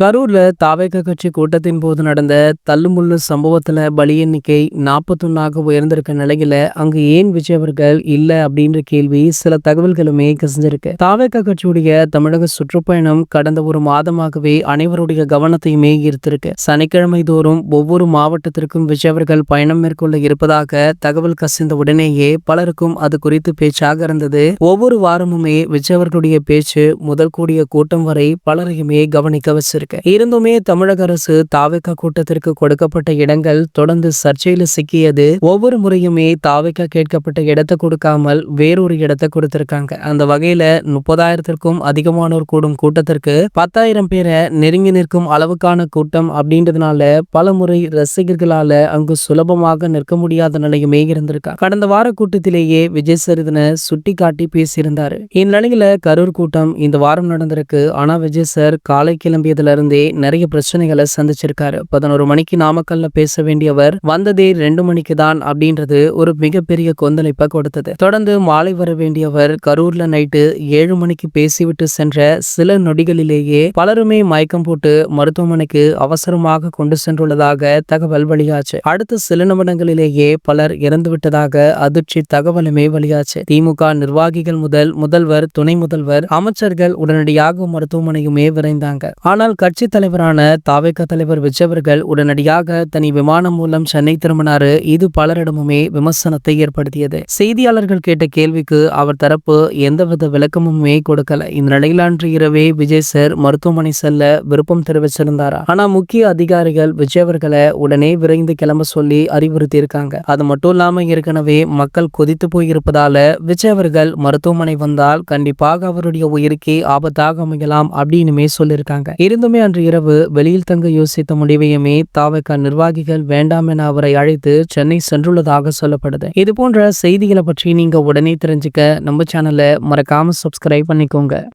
கரூர்ல தாவேக கட்சி கூட்டத்தின் போது நடந்த தள்ளுமுள்ளு சம்பவத்துல பலி எண்ணிக்கை நாற்பத்தொன்னாக உயர்ந்திருக்க நிலையில அங்கு ஏன் விஜய் அவர்கள் இல்ல அப்படின்ற கேள்வி சில தகவல்களுமே கசிஞ்சிருக்கு. தாவேக கட்சியுடைய தமிழக சுற்றுப்பயணம் கடந்த ஒரு மாதமாகவே அனைவருடைய கவனத்தையுமே ஈர்த்திருக்கு. சனிக்கிழமை தோறும் ஒவ்வொரு மாவட்டத்திற்கும் விஜய் அவர்கள் பயணம் மேற்கொள்ள இருப்பதாக தகவல் கசிந்த உடனேயே பலருக்கும் அது குறித்து பேச்சாக இருந்தது. ஒவ்வொரு வாரமுமே விஜய் அவர்களுடைய பேச்சு முதல் கூடிய கூட்டம் வரை பலரையுமே கவனிக்க வச்சிருக்கு. இருந்துமே தமிழக அரசு தாவேக்கா கூட்டத்திற்கு கொடுக்கப்பட்ட இடங்கள் தொடர்ந்து சர்ச்சையில சிக்கியது. ஒவ்வொரு முறையுமே தாவேக்கா கேட்கப்பட்ட இடத்தை கொடுக்காமல் வேறொரு இடத்தை கொடுத்திருக்காங்க. அந்த வகையில முப்பதாயிரத்திற்கும் அதிகமானோர் கூடும் கூட்டத்திற்கு பத்தாயிரம் பேரை நெருங்கி நிற்கும் அளவுக்கான கூட்டம் அப்படின்றதுனால பல முறை ரசிகர்களால அங்கு சுலபமாக நிற்க முடியாத நிலையுமே இருந்திருக்கா. கடந்த வார கூட்டத்திலேயே விஜய் சரிதனை சுட்டி காட்டி பேசியிருந்தாரு. இந்நிலையில கரூர் கூட்டம் இந்த வாரம் நடந்திருக்கு. ஆனா விஜய் சார் காலை கிளம்பியதுல இருந்தே நிறைய பிரச்சனைகளை சந்திச்சிருக்காரு. பதினோரு மணிக்கு நாமக்கல்ல பேச வேண்டியவர் வந்ததே ரெண்டு மணிக்கு தான் அப்படின்றது ஒரு மிகப்பெரிய கொந்தளிப்பை கொடுத்தது. தொடர்ந்து மாலை வர வேண்டியவர் கரூர்ல நைட்டு ஏழு மணிக்கு பேசிவிட்டு சென்ற சில நொடிகளிலேயே பலருமே மயக்கம் போட்டு மருத்துவமனைக்கு அவசரமாக கொண்டு சென்றுள்ளதாக தகவல் வெளியாச்சு. அடுத்த சில நிமிடங்களிலேயே பலர் இறந்து விட்டதாக அதிர்ச்சி தகவலுமே வெளியாச்சு. திமுக நிர்வாகிகள் முதல் முதல்வர் துணை முதல்வர் அமைச்சர்கள் உடனடியாக மருத்துவமனையுமே விரைந்தாங்க. ஆனால் கட்சி தலைவரான தாவேக தலைவர் விஜயவர்கள் உடனடியாக தனி விமானம் மூலம் சென்னை திரும்பினாரு. இது பலரிடமுமே விமர்சனத்தை ஏற்படுத்தியது. செய்தியாளர்கள் கேட்ட கேள்விக்கு அவர் தரப்பு எந்தவித விளக்கமுமே கொடுக்கல. இந்த நிலையில் அன்று இரவே விஜய் சார் மருத்துவமனை செல்ல விருப்பம் தெரிவிச்சிருந்தாரா? ஆனா முக்கிய அதிகாரிகள் விஜய் அவர்களை உடனே விரைந்து கிளம்ப சொல்லி அறிவுறுத்தி இருக்காங்க அது மட்டும் இல்லாம ஏற்கனவே மக்கள் கொதித்து போயிருப்பதால விஜய் அவர்கள் மருத்துவமனை வந்தால் கண்டிப்பாக அவருடைய உயிருக்கே ஆபத்தாக அமையலாம் அப்படின்னுமே சொல்லியிருக்காங்க. இருந்தும் அன்று இரவு வெளியில் தங்க யோசித்த முடிவையுமே தாவக நிர்வாகிகள் வேண்டாம் என அவரை அழைத்து சென்னை சென்றுள்ளதாக சொல்லப்படுது. இது போன்ற செய்திகளை பற்றி நீங்க உடனே தெரிஞ்சுக்க நம்ம சேனலை மறக்காம சப்ஸ்கிரைப் பண்ணிக்கோங்க.